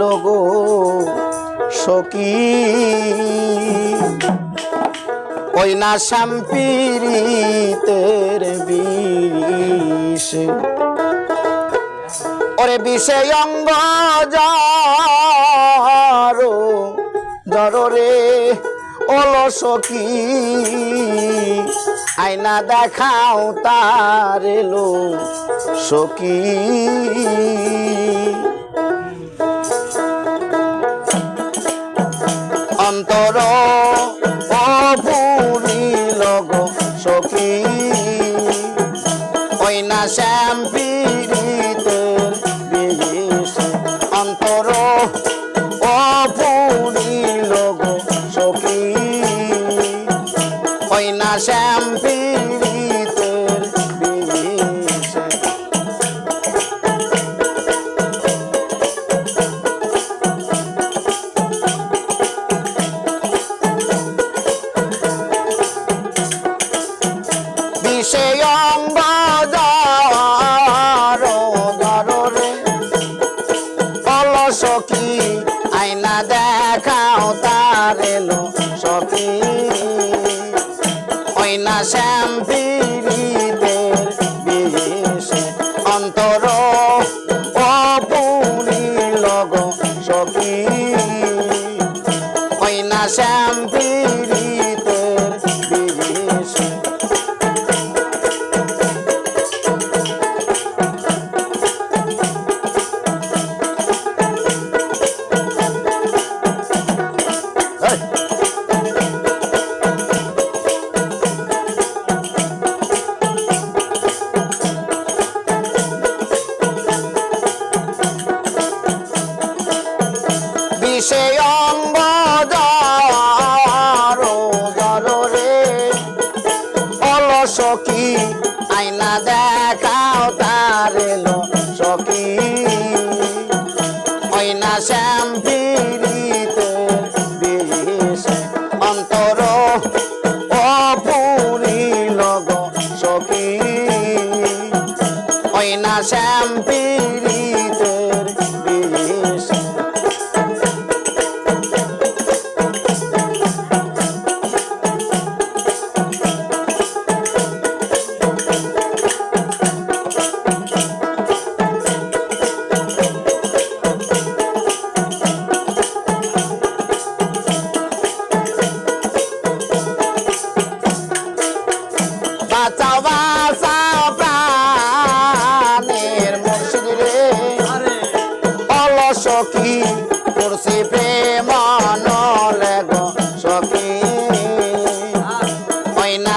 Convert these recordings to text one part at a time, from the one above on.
Logo সকি ওই না শ্যাম্পিরিতের বিষ। ওরে বিষে অঙ্গ জরো জরে অলসকি আয়না দেখাও তার এলো সকি অন্তর অপুরিলগ সখী। কইনা শ্যাম শ্যাম্পিরিতের বিষ অন্তর অপুরিলগ সখী। কইনা না ওইনা শ্যাম্পিরিতের বিষ অন্তর অপুরি লগ সখী। ওইনা শ্যাম্পিরিতের অঙ্গ আয়না দেখাও তার সখী। বাঁচাও বাঁচাও প্রাণের মুর্শিদ রে। অলসকি করছে প্রেম নলেগ সখী। ওইনা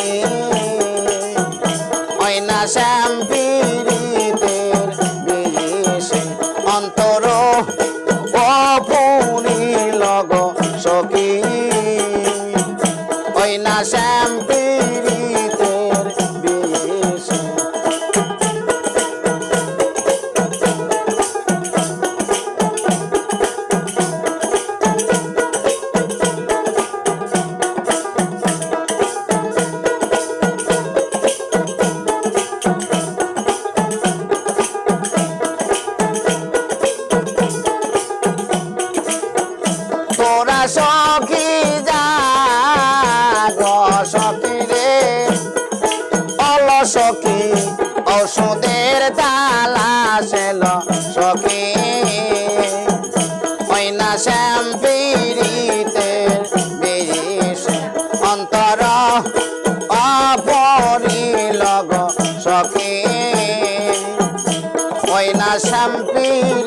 সখী অইনা শ্যাম্পিরিতের বিষে অন্তর অপুরি লগ সখী সখী যা সখী রে। অল সখী, ওষুধের তালা সেল সখী। ময়না শ্যাম পিড়িতে বিষ অন্তর অপরিলগ সখী। ময়না শ্যাম পিড়ি